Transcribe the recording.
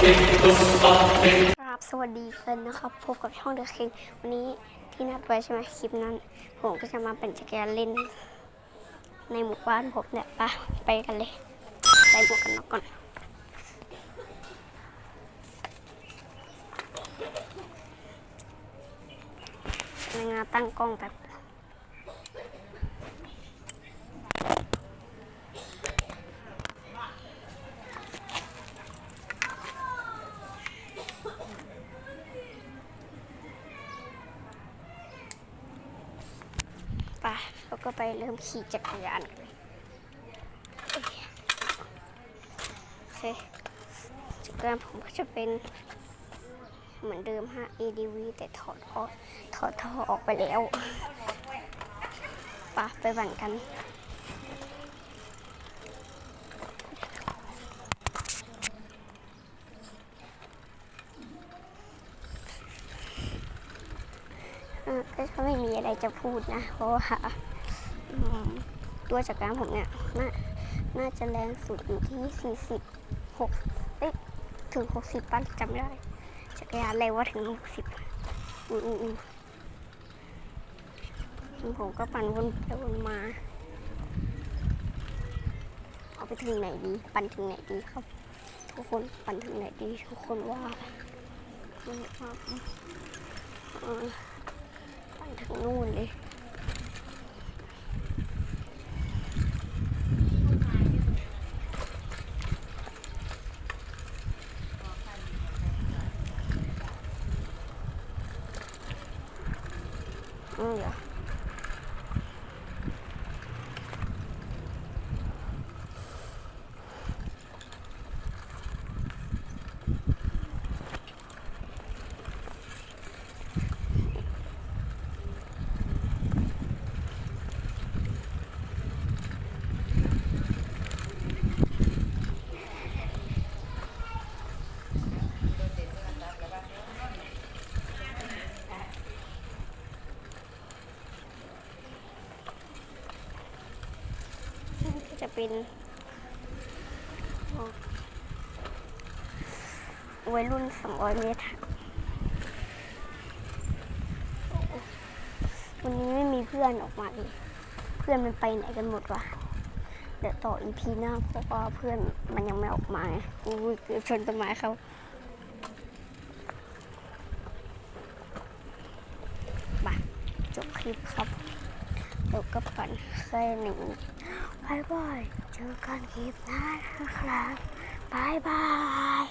ครับสวัสดีกันนะครับพบกับช่องเดอะคิงวันนี้ที่นัดไว้ใช่ไหมคลิปนั้น ผมก็จะมาเป็นจักรยานเล่น ในหมู่บ้านผมเนี่ยปะไปกันเลยใส่หมวกกันน็อกก่อนในงานตั้งกล้องแบบ ไปแล้วก็ไปเริ่มขี่จักรยานกันเลยโอเคจักรยานผมก็จะเป็น เหมือนเดิมฮะ ADV แต่ถอดออกถอดท่อออกไปแล้วไปไปบ่งกันก็ไม่มีอะไรจะพูดนะ เพราะว่า ตัวจักรยานผมเนี่ยน่าน่าจะแรงสุดอยู่ที่ 40 6เอ๊ะถึง 60 ปั้นจำไม่ได้ จักรยานแรว่าถึง 60อืออืออือผมก็ปั่นวนไปวนมา เอาไปถึงไหนดี ปั่นถึงไหนดีครับ ทุกคนปั่นถึงไหนดี ทุกคนว่าอืมอืมอืมไปถึงนู่นเลย อืม เป็นวัยรุ่น200เมตรวันนี้ไม่มีเพื่อนออกมาเลย เพื่อนมันไปไหนกันหมดวะ เดี๋ยวต่ออีพีหน้าเพราะว่าเพื่อนมันยังไม่ออกมาอุ้ยเกือบชนต้นไม้เขาบ่ะจบคลิปครับ เดี๋ยวก็ปั่นแค่หนึ่ง บ่อยๆเจอกันคลิปหน้านะครับบายบาย